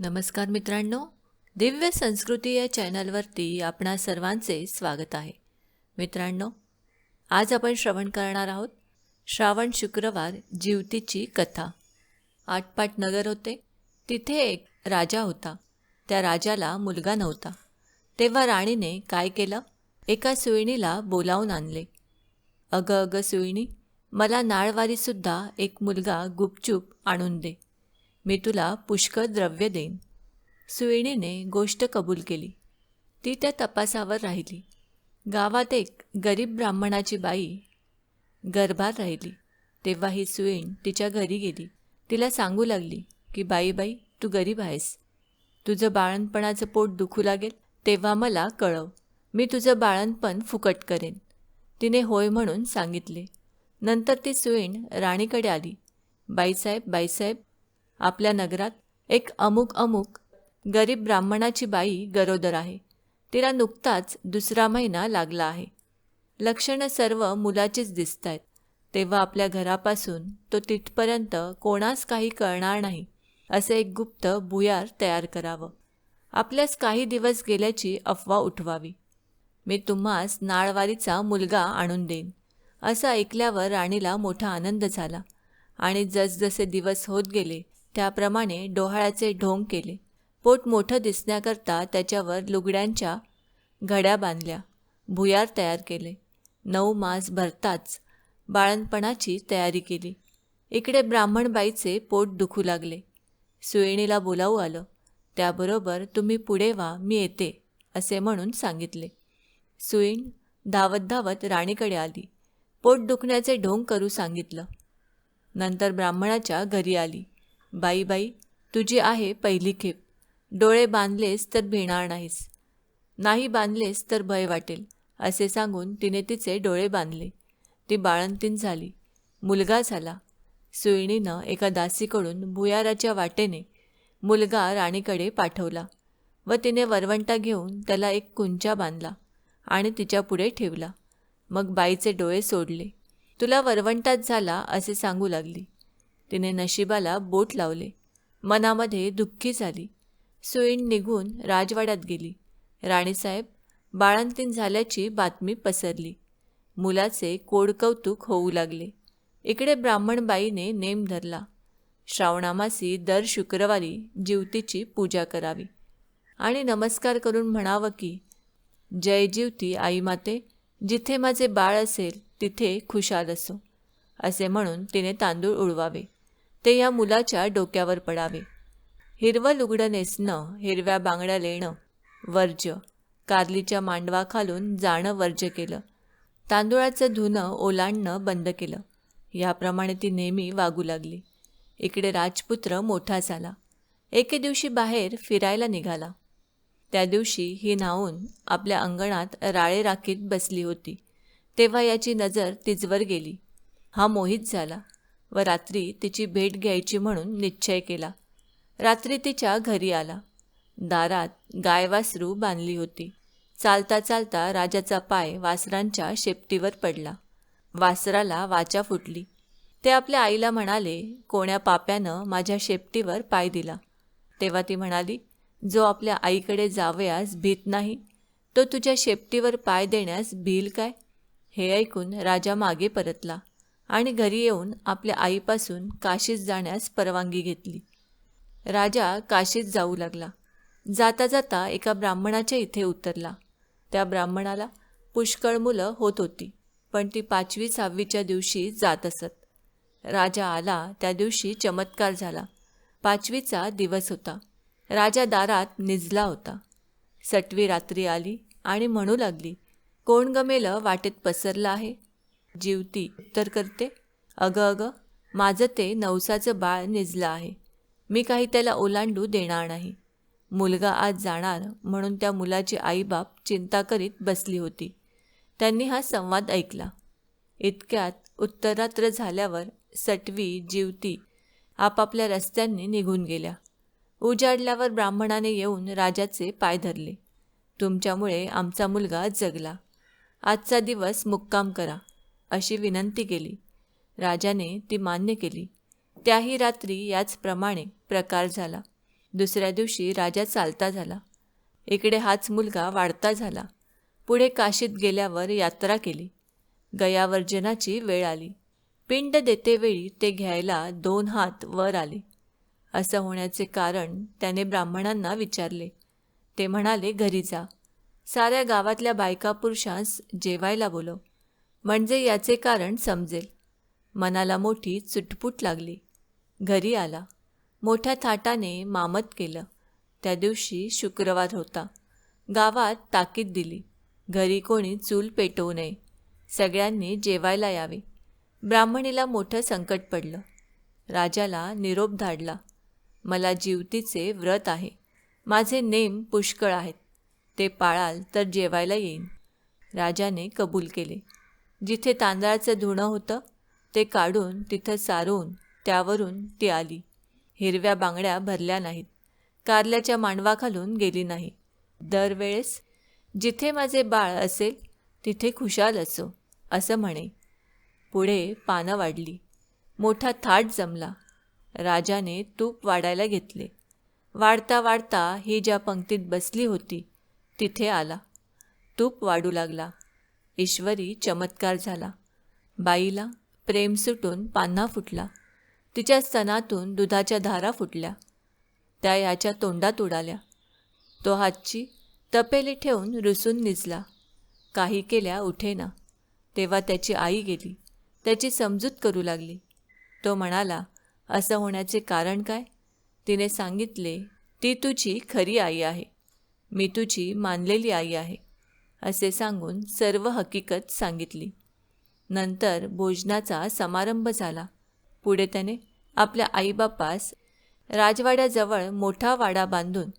नमस्कार मित्रांनो दिव्य संस्कृती या चॅनलवरती आपणा सर्वांचे स्वागत आहे. मित्रांनो आज आपण श्रवण करणार आहोत श्रावण शुक्रवार जीवतीची कथा. आटपाट नगर होते तिथे एक राजा होता. त्या राजाला मुलगा नव्हता. तेव्हा राणीने काय केलं? एका सुईणीला बोलावून आणले. अगं अगं सुईणी मला नाळवारीसुद्धा एक मुलगा गुपचूप आणून दे. मी तुला पुष्कळ द्रव्य देईन. सुईणीने गोष्ट कबूल केली. ती त्या तपासावर राहिली. गावात एक गरीब ब्राह्मणाची बाई गर्भात राहिली. तेव्हा ही सुईण तिच्या घरी गेली. तिला सांगू लागली की बाई बाई तू गरीब आहेस. तुझं बाळणपणाचं पोट दुखू लागेल. तेव्हा मला कळव. मी तुझं बाळणपण फुकट करेन. तिने होय म्हणून सांगितले. नंतर ती सुईण राणीकडे आली. बाईसाहेब बाईसाहेब आपल्या नगरात एक अमुक अमुक गरीब ब्राह्मणाची बाई गरोदर आहे. तिला नुकताच दुसरा महिना लागला आहे. लक्षणं सर्व मुलाचीच दिसत आहेत तेव्हा आपल्या घरापासून तो तिथपर्यंत कोणास काही कळणार नाही असे एक गुप्त भुयार तयार करावं. आपल्यास काही दिवस गेल्याची अफवा उठवावी. मी तुम्हास नाळवारीचा मुलगा आणून देईन. असं ऐकल्यावर राणीला मोठा आनंद झाला आणि जसजसे दिवस होत गेले त्याप्रमाणे डोहाळ्याचे ढोंग केले. पोट मोठं दिसण्याकरता त्याच्यावर लुगड्यांच्या घड्या बांधल्या. भुयार तयार केले. नऊ मास भरताच बाळणपणाची तयारी केली. इकडे ब्राह्मणबाईचे पोट दुखू लागले. सुयणीला बोलावू आलं. त्याबरोबर तुम्ही पुढे व्हा मी येते असे म्हणून सांगितले. सुईण धावत धावत राणीकडे आली. पोट दुखण्याचे ढोंग करू सांगितलं. नंतर ब्राह्मणाच्या घरी आली. बाई बाई तुझी आहे पहिली खेप. डोळे बांधलेस तर भिणार नाहीस. नाही बांधलेस तर भय वाटेल असे सांगून तिने तिचे डोळे बांधले. ती बाळंतीन झाली. मुलगा झाला. सुईणीनं एका दासीकडून भुयाराच्या वाटेने मुलगा राणीकडे पाठवला व तिने वरवंटा घेऊन त्याला एक कुंचा बांधला आणि तिच्यापुढे ठेवला. मग बाईचे डोळे सोडले. तुला वरवंटात झाला असे सांगू लागली. तिने नशिबाला बोट लावले. मनामध्ये दुःखी झाली. सुईण निघून राजवाड्यात गेली. राणीसाहेब बाळंतीन झाल्याची बातमी पसरली. मुलाचे कोडकौतुक होऊ लागले. इकडे ब्राह्मणबाईने नेम धरला. श्रावणामासी दर शुक्रवारी जीवतीची पूजा करावी. आणि नमस्कार करून म्हणावं की जय जीवती आई माते. जिथे माझे बाळ असेल तिथे खुशाल असो. असे म्हणून तिने तांदूळ उडवावे. ते या मुलाच्या डोक्यावर पडावे. हिरवं लुगडं नेसणं हिरव्या बांगड्या लेणं वर्ज्य. कारलीच्या मांडवाखालून जाणं वर्ज्य केलं. तांदुळाचं धुणं ओलांडणं बंद केलं. याप्रमाणे ती नेहमी वागू लागली. इकडे राजपुत्र मोठा झाला एके दिवशी बाहेर फिरायला निघाला. त्या दिवशी ही न्हावून आपल्या अंगणात राळे राखीत बसली होती. तेव्हा याची नजर तिजवर गेली. हा मोहित झाला. व रात्री तिची भेट घ्यायची म्हणून निश्चय केला. रात्री तिच्या घरी आला. दारात गायवासरू बांधली होती. चालता चालता राजाचा पाय वासरांच्या शेपटीवर पडला. वासराला वाचा फुटली. ते आपल्या आईला म्हणाले कोण्या पाप्यानं माझ्या शेपटीवर पाय दिला? तेव्हा ती म्हणाली जो आपल्या आईकडे जावयास भीत नाही तो तुझ्या शेपटीवर पाय देण्यास भील काय? हे ऐकून राजा मागे परतला. आणि घरी येऊन आपल्या आईपासून काशीत जाण्यास परवानगी घेतली. राजा काशीत जाऊ लागला. जाता जाता एका ब्राह्मणाच्या इथे उतरला. त्या ब्राह्मणाला पुष्कळ मुलं होत होती पण ती पाचवी सहावीच्या दिवशी जात असत. राजा आला त्या दिवशी चमत्कार झाला. पाचवीचा दिवस होता. राजा दारात निजला होता. सटवी रात्री आली आणि म्हणू लागली कोण गमेलं वाटेत पसरलं आहे? जीवती उत्तर करते. अगं अगं माझं ते नवसाचं बाळ निजलं आहे. मी काही त्याला ओलांडू देणार नाही. मुलगा आज जाणार म्हणून त्या मुलाची आईबाप चिंता करीत बसली होती. त्यांनी हा संवाद ऐकला. इतक्यात उत्तरात्र झाल्यावर सटवी जीवती आपापल्या रस्त्यांनी निघून गेल्या. उजाडल्यावर ब्राह्मणाने येऊन राजाचे पाय धरले. तुमच्यामुळे आमचा मुलगा जगला. आजचा दिवस मुक्काम करा. अशी विनंती केली. राजाने ती मान्य केली. त्याही रात्री याचप्रमाणे प्रकार झाला. दुसऱ्या दिवशी राजा चालता झाला. इकडे हाच मुलगा वाढता झाला. पुढे काशीत गेल्यावर यात्रा केली. गयावर्जनाची वेळ आली. पिंड देतेवेळी ते घ्यायला दोन हात वर आले. असं होण्याचे कारण त्याने ब्राह्मणांना विचारले. ते म्हणाले घरी जा. साऱ्या गावातल्या बायका पुरुषांस जेवायला बोलव. म्हणजे याचे कारण समजेल. मनाला मोठी चुटपुट लागली. घरी आला. मोठ्या थाटाने मामत केलं. त्या दिवशी शुक्रवार होता. गावात ताकीद दिली. घरी कोणी चूल पेटवू नये. सगळ्यांनी जेवायला यावे. ब्राह्मणीला मोठं संकट पडलं. राजाला निरोप धाडला. मला जीवतीचे व्रत आहे. माझे नेम पुष्कळ आहेत. ते पाळाल तर जेवायला येईन. राजाने कबूल केले. जिथे तांदळाचं धुणं होतं ते काढून तिथं सारून त्यावरून ती आली. हिरव्या बांगड्या भरल्या नाहीत. कारल्याच्या मांडवाखालून गेली नाही. दरवेळेस जिथे माझे बाळ असेल तिथे खुशाल असो असं म्हणे. पुढे पानं वाढली. मोठा थाट जमला. राजाने तूप वाढायला घेतले. वाढता वाढता ही ज्या पंक्तीत बसली होती तिथे आला. तूप वाढू लागला. ईश्वरी चमत्कार झाला. बाईला प्रेम सुटून पान्हा फुटला. तिच्या स्तनातून दुधाच्या धारा फुटल्या. त्या याच्या तोंडात उडाल्या. तो हातची तपेली ठेवून रुसून निजला. काही केल्या उठेना. तेव्हा त्याची आई गेली. त्याची समजूत करू लागली. तो म्हणाला असं होण्याचे कारण काय? तिने सांगितले ती तुझी खरी आई आहे. मी तुझी मानलेली आई आहे. असे सांगून सर्व हकीकत सांगितली. नंतर भोजनाचा समारंभ झाला. पुढे त्याने आपल्या आईबापास राजवाड्याजवळ मोठा वाडा बांधून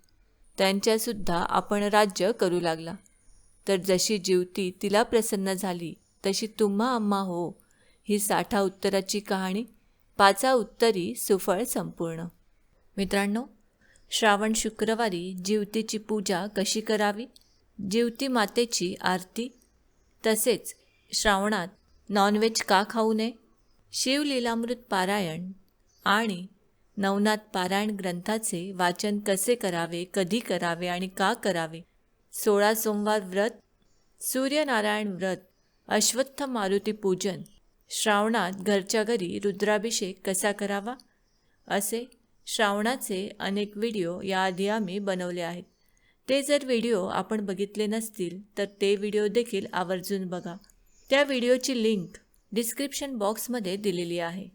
त्यांच्यासुद्धा आपण राज्य करू लागला. तर जशी जीवती तिला प्रसन्न झाली तशी तुम्हा आम्हा हो. ही साठा उत्तराची कहाणी पाचा उत्तरी सुफळ संपूर्ण. मित्रांनो श्रावण शुक्रवारी जीवतीची पूजा कशी करावी? जीवती मातेची आरती. तसेच श्रावणात नॉनव्हेज का खाऊ नये? शिवलीलामृत पारायण आणि नवनाथ पारायण ग्रंथाचे वाचन कसे करावे कधी करावे आणि का करावे? सोळा सोमवार व्रत सूर्यनारायण व्रत अश्वत्थ मारुती पूजन श्रावणात घरच्या घरी रुद्राभिषेक कसा करावा? असे श्रावणाचे अनेक व्हिडिओ याआधी आम्ही बनवले आहेत. ते जर व्हिडिओ आपण बघितले नसतील तर ते व्हिडिओ देखील आवर्जून बघा. त्या व्हिडिओची लिंक डिस्क्रिप्शन बॉक्समध्ये दिलेली आहे.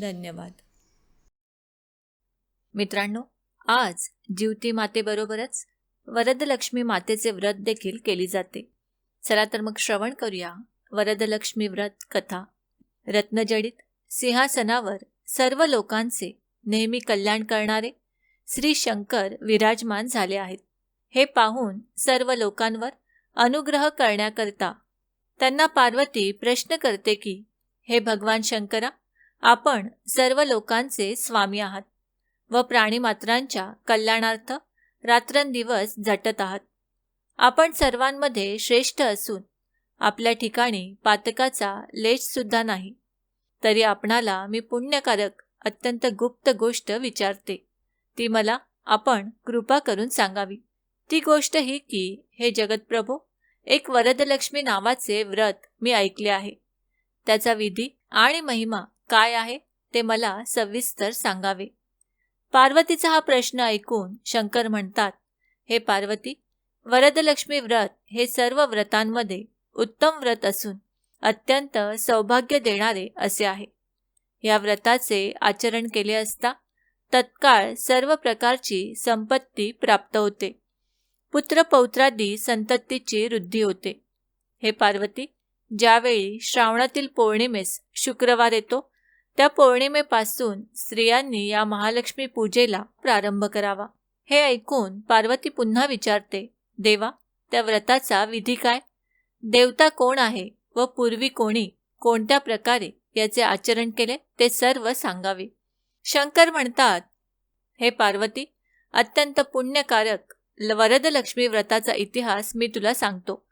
धन्यवाद. मित्रांनो आज जीवती मातेबरोबरच वरदलक्ष्मी मातेचे व्रत देखील केली जाते. चला तर मग श्रवण करूया वरदलक्ष्मी व्रत कथा. रत्नजडित सिंहासनावर सर्व लोकांचे नेहमी कल्याण करणारे श्री शंकर विराजमान झाले आहेत. हे पाहून सर्व लोकांवर अनुग्रह करण्याकरता त्यांना पार्वती प्रश्न करते की हे भगवान शंकरा आपण सर्व लोकांचे स्वामी आहात व प्राणीमात्रांच्या कल्याणार्थ रात्रंदिवस झटत आहात. आपण सर्वांमध्ये श्रेष्ठ असून आपल्या ठिकाणी पातकाचा लेशसुद्धा नाही. तरी आपणाला मी पुण्यकारक अत्यंत गुप्त गोष्ट विचारते. ती मला आपण कृपा करून सांगावी. ती गोष्ट ही की हे जगतप्रभो एक वरदलक्ष्मी नावाचे व्रत मी ऐकले आहे. त्याचा विधी आणि महिमा काय आहे ते मला सविस्तर सांगावे. पार्वतीचा हा प्रश्न ऐकून शंकर म्हणतात हे पार्वती वरदलक्ष्मी व्रत हे सर्व व्रतांमध्ये उत्तम व्रत असून अत्यंत सौभाग्य देणारे असे आहे. या व्रताचे आचरण केले असता तत्काळ सर्व प्रकारची संपत्ती प्राप्त होते. पुत्रपौत्रादी संततीची वृद्धी होते. हे पार्वती ज्यावेळी श्रावणातील पौर्णिमेस शुक्रवार येतो त्या पौर्णिमेपासून स्त्रियांनी या महालक्ष्मी पूजेला प्रारंभ करावा. हे ऐकून पार्वती पुन्हा विचारते देवा त्या व्रताचा विधी काय? देवता कोण आहे व पूर्वी कोणी कोणत्या प्रकारे याचे आचरण केले ते सर्व सांगावे. शंकर म्हणतात हे पार्वती अत्यंत पुण्यकारक वरदलक्ष्मी व्रताचा इतिहास मी तुला सांगतो.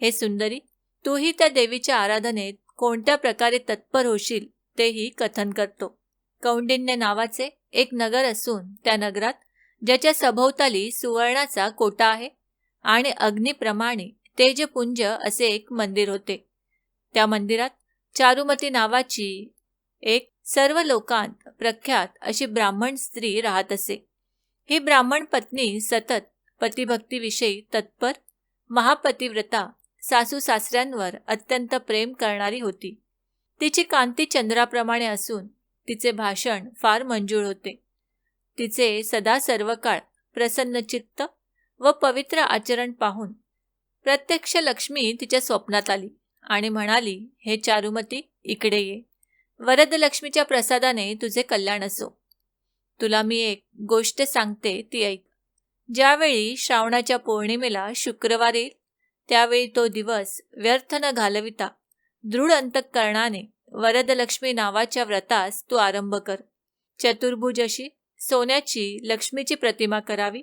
हे सुंदरी तूही त्या देवीच्या आराधनेत कोणत्या प्रकारे तत्पर होशील तेही कथन करतो. कौंडिन्य नावाचे एक नगर असून त्या नगरात ज्याच्या सभोवताली सुवर्णाचा कोटा आहे आणि अग्निप्रमाणे तेजपुंज असे एक मंदिर होते. त्या मंदिरात चारुमती नावाची एक सर्व लोकांत प्रख्यात अशी ब्राह्मण स्त्री राहत असे. ही ब्राह्मण पत्नी सतत पतिभक्तीविषयी तत्पर महापतिव्रता सासू सासऱ्यांवर अत्यंत प्रेम करणारी होती. तिची कांती चंद्राप्रमाणे असून तिचे भाषण फार मंजूळ होते. तिचे सदा सर्व काळ प्रसन्न चित्त व पवित्र आचरण पाहून प्रत्यक्ष लक्ष्मी तिच्या स्वप्नात आली आणि म्हणाली हे चारुमती इकडे ये. वरदलक्ष्मीच्या प्रसादाने तुझे कल्याण असो. तुला मी एक गोष्ट सांगते ती ऐक. ज्यावेळी श्रावणाच्या पौर्णिमेला शुक्रवार येईल त्यावेळी तो दिवस व्यर्थ न घालविता दृढ अंतकरणाने वरदलक्ष्मी नावाच्या व्रतास तू आरंभ कर. चतुर्भुज अशी सोन्याची लक्ष्मीची प्रतिमा करावी.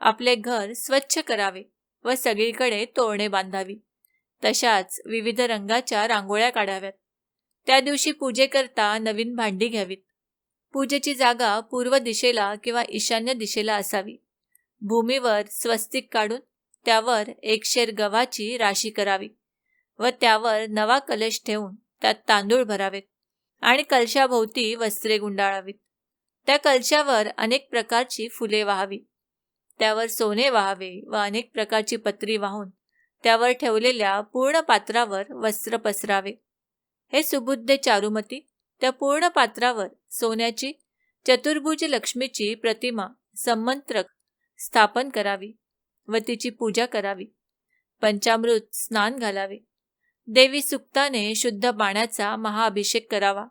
आपले घर स्वच्छ करावे व सगळीकडे तोरणे बांधावी. तशाच विविध रंगाच्या रांगोळ्या काढाव्यात. त्या दिवशी पूजेकरता नवीन भांडी घ्यावीत. पूजेची जागा पूर्व दिशेला किंवा ईशान्य दिशेला असावी. भूमीवर स्वस्तिक काढून त्यावर एक शेर गव्हाची राशी करावी व त्यावर नवा कलश ठेवून त्यात तांदूळ भरावेत आणि कलशाभोवती वस्त्रे गुंडाळावीत. त्या कलशावर अनेक प्रकारची फुले वाहावी. त्यावर सोने वाहावे व अनेक प्रकारची पत्री वाहून त्यावर ठेवलेल्या पूर्ण पात्रावर वस्त्र पसरावे. हे सुबुद्ध चारुमती त्या पूर्ण पात्रावर सोन्याची चतुर्भुज लक्ष्मीची प्रतिमा संमंत्रक स्थापन करावी व तिची पूजा करावी. पंचामृत स्नान घालावे. देवी सुक्ताने शुद्ध पाण्याचा महाअभिषेक करावा.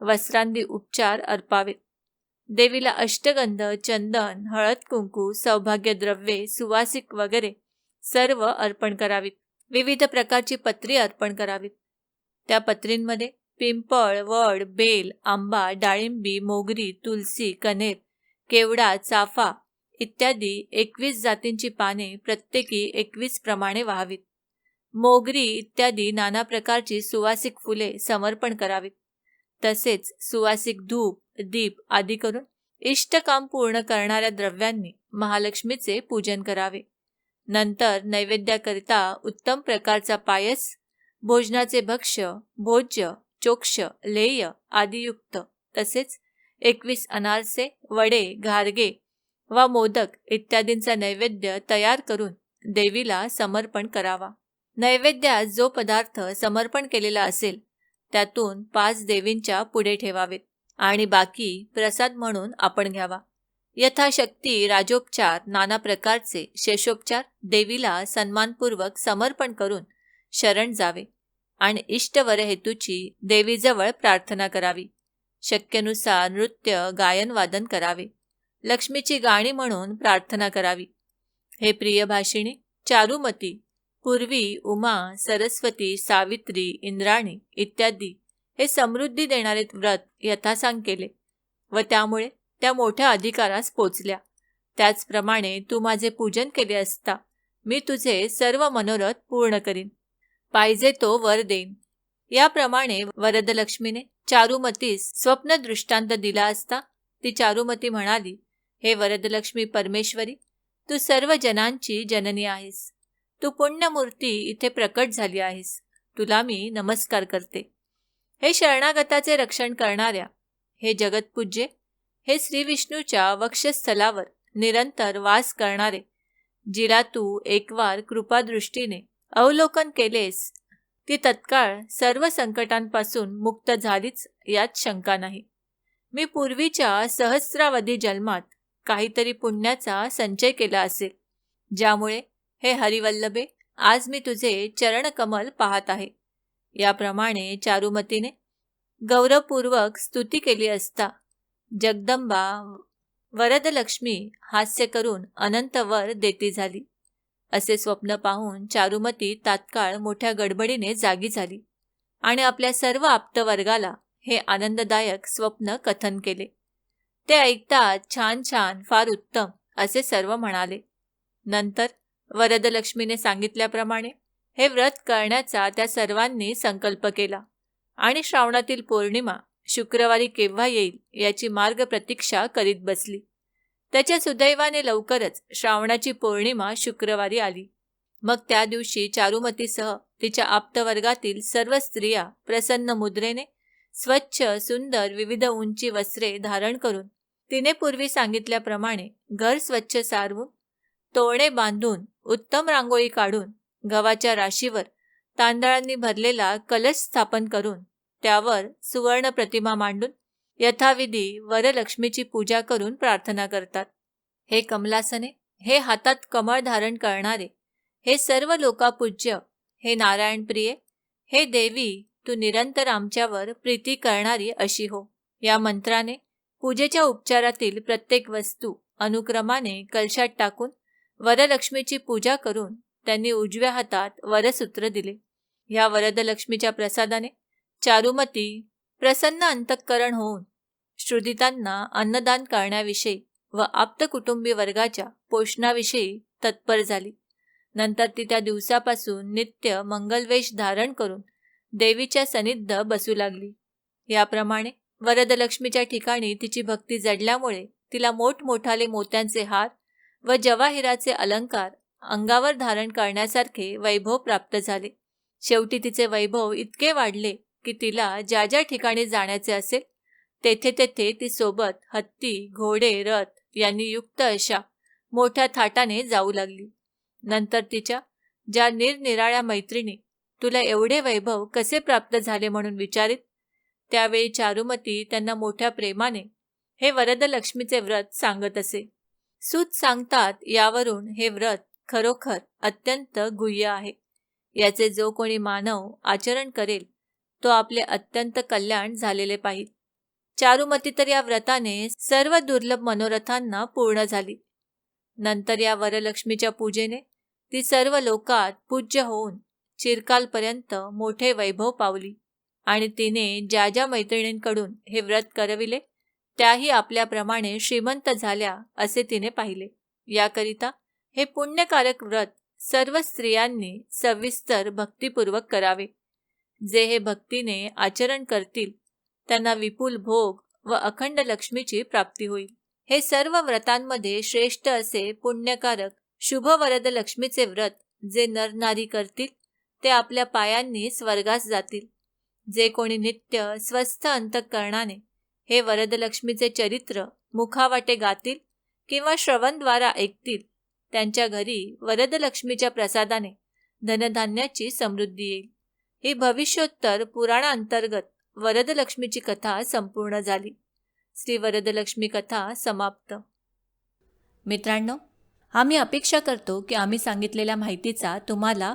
वस्त्रांदी उपचार अर्पावेत देवीला अष्टगंध चंदन हळद कुंकू सौभाग्य द्रव्ये सुवासिक वगैरे सर्व अर्पण करावीत. विविध प्रकारची पत्री अर्पण करावीत. त्या पत्रींमध्ये पिंपळ वड बेल आंबा डाळिंबी मोगरी तुलसी कनेर केवडा चाफा इत्यादी एकवीस जातींची पाने प्रत्येकी एकवीस प्रमाणे वाहावीत. मोगरी इत्यादी नाना प्रकारची सुवासिक फुले समर्पण करावीत. तसेच सुवासिक धूप दीप आदी करून इष्टकाम पूर्ण करणाऱ्या द्रव्यांनी महालक्ष्मीचे पूजन करावे. नंतर नैवेद्याकरिता उत्तम प्रकारचा पायस भोजनाचे भक्ष्य भोज्य चोक्ष लेय आदियुक्त तसेच एकवीस अनारसे वडे घारगे वा मोदक इत्यादींचा नैवेद्य तयार करून देवीला समर्पण करावा. नैवेद्यात जो पदार्थ समर्पण केलेला असेल त्यातून पाच देवींच्या पुढे ठेवावेत आणि बाकी प्रसाद म्हणून आपण घ्यावा. यथाशक्ती राजोपचार नाना प्रकारचे शेषोपचार देवीला सन्मानपूर्वक समर्पण करून शरण जावे आणि इष्टवर हेतूची देवीजवळ प्रार्थना करावी. शक्यनुसार नृत्य गायन वादन करावे. लक्ष्मीची गाणी म्हणून प्रार्थना करावी. हे प्रिय भाषिणी चारुमती पूर्वी उमा सरस्वती सावित्री इंद्राणी इत्यादी हे समृद्धी देणारे व्रत यथासांग केले व त्यामुळे त्या मोठ्या अधिकारास पोचल्या. त्याचप्रमाणे तू माझे पूजन केले असता मी तुझे सर्व मनोरथ पूर्ण करीन. पाहिजे तो वर देईन. याप्रमाणे वरदलक्ष्मीने चारुमतीस स्वप्न दृष्टांत दिला असता ती चारुमती म्हणाली हे वरदलक्ष्मी परमेश्वरी तू सर्व जनांची जननी आहेस. तू पुण्यमूर्ती इथे प्रकट झाली आहेस. तुला मी नमस्कार करते. हे शरणागताचे रक्षण करणाऱ्या हे जगतपूज्ये हे श्री विष्णूच्या वक्षस्थलावर निरंतर वास करणारे जिला तू एकवार कृपादृष्टीने अवलोकन केलेस ती तत्काळ सर्व संकटांपासून मुक्त झालीच यात शंका नाही. मी पूर्वीच्या सहस्रावधी जन्मात काहीतरी पुण्याचा संचय केला असेल. ज्यामुळे हे हरिवल्लभे आज मी तुझे चरणकमल पाहत आहे. याप्रमाणे चारुमतीने गौरवपूर्वक स्तुती केली असता जगदंबा वरदलक्ष्मी हास्य करून अनंत वर देती झाली. असे स्वप्न पाहून चारुमती तात्काळ मोठ्या गडबडीने जागी झाली आणि आपल्या सर्व आप्तवर्गाला हे आनंददायक स्वप्न कथन केले. ते ऐकतात छान छान फार उत्तम असे सर्व म्हणाले. नंतर वरदलक्ष्मीने सांगितल्याप्रमाणे हे व्रत करण्याचा त्या सर्वांनी संकल्प केला आणि श्रावणातील पौर्णिमा शुक्रवारी केव्हा येईल याची मार्ग प्रतीक्षा करीत बसली. त्याच्या सुदैवाने लवकरच श्रावणाची पौर्णिमा शुक्रवारी आली. मग त्या दिवशी चारुमतीसह तिच्या आप्तवर्गातील सर्व स्त्रिया प्रसन्न मुद्रेने स्वच्छ सुंदर विविध उंची वस्त्रे धारण करून तिने पूर्वी सांगितल्याप्रमाणे घर स्वच्छ सारवून तोरणे बांधून उत्तम रांगोळी काढून गव्हाच्या राशीवर तांदळांनी भरलेला कलश स्थापन करून त्यावर सुवर्ण प्रतिमा मांडून यथाविधी वरलक्ष्मीची पूजा करून प्रार्थना करतात. हे कमलासने हे हातात कमळ धारण करणारे हे सर्व लोकापूज्य हे नारायण प्रिये हे देवी तू निरंतर आमच्यावर प्रीती करणारी अशी हो. या मंत्राने पूजेच्या उपचारातील प्रत्येक वस्तू अनुक्रमाने कलशात टाकून वरलक्ष्मीची पूजा करून त्यांनी उजव्या हातात वरसूत्र दिले. या वरदलक्ष्मीच्या प्रसादाने चारुमती प्रसन्न अंतःकरण होऊन श्रुदितांना अन्नदान करण्याविषयी व आप्त कुटुंबी वर्गाच्या पोषणाविषयी तत्पर झाली. नंतर ती त्या दिवसापासून नित्य मंगलवेश धारण करून देवीच्या सनिध्य बसू लागली. याप्रमाणे वरदलक्ष्मीच्या ठिकाणी तिची भक्ती जडल्यामुळे तिला मोठमोठाले मोत्यांचे हार व जवाहिराचे अलंकार अंगावर धारण करण्यासारखे वैभव प्राप्त झाले. शेवटी तिचे वैभव इतके वाढले की तिला ज्या ज्या ठिकाणी जाण्याचे असेल तेथे तेथे ती सोबत हत्ती घोडे रथ यांनी युक्त अशा मोठ्या थाटाने जाऊ लागली. नंतर तिच्या ज्या निरनिराळ्या मैत्रिणी तुला एवढे वैभव कसे प्राप्त झाले म्हणून विचारित? त्यावेळी चारुमती त्यांना मोठ्या प्रेमाने हे वरदलक्ष्मीचे व्रत सांगत असे. सूत सांगतात यावरून हे व्रत खरोखर अत्यंत गुह्य आहे. याचे जो कोणी मानव आचरण करेल तो आपले अत्यंत कल्याण झालेले पाहिजे चारुमती तर या व्रताने सर्व दुर्लभ मनोरथांना पूर्ण झाली. नंतर या वरलक्ष्मीच्या पूजेने ती सर्व लोकात पूज्य होऊन चिरकालपर्यंत मोठे वैभव पावली. आणि तिने ज्या ज्या मैत्रिणींकडून हे व्रत करविले त्याही आपल्याप्रमाणे श्रीमंत झाल्या असे तिने पाहिले. याकरिता हे पुण्यकारक व्रत सर्व स्त्रियांनी सविस्तर भक्तिपूर्वक करावे. जे हे भक्तीने आचरण करतील त्यांना विपुल भोग व अखंड लक्ष्मीची प्राप्ती होईल. हे सर्व व्रतांमध्ये श्रेष्ठ असे पुण्यकारक शुभवरद लक्ष्मीचे व्रत जे नरनारी करतील ते आपल्या पायांनी स्वर्गास जातील. जे कोणी नित्य स्वस्थ अंतकरणाने हे वरदलक्ष्मीचे चरित्र मुखावाटे गातील किंवा श्रवणद्वारा ऐकतील त्यांच्या घरी वरदलक्ष्मीच्या प्रसादाने धनधान्याची समृद्धी येईल. ही भविष्योत्तर पुराणांतर्गत वरदलक्ष्मीची कथा संपूर्ण झाली. श्री वरदलक्ष्मी कथा समाप्त. मित्रांनो आम्ही अपेक्षा करतो की आम्ही सांगितलेल्या माहितीचा तुम्हाला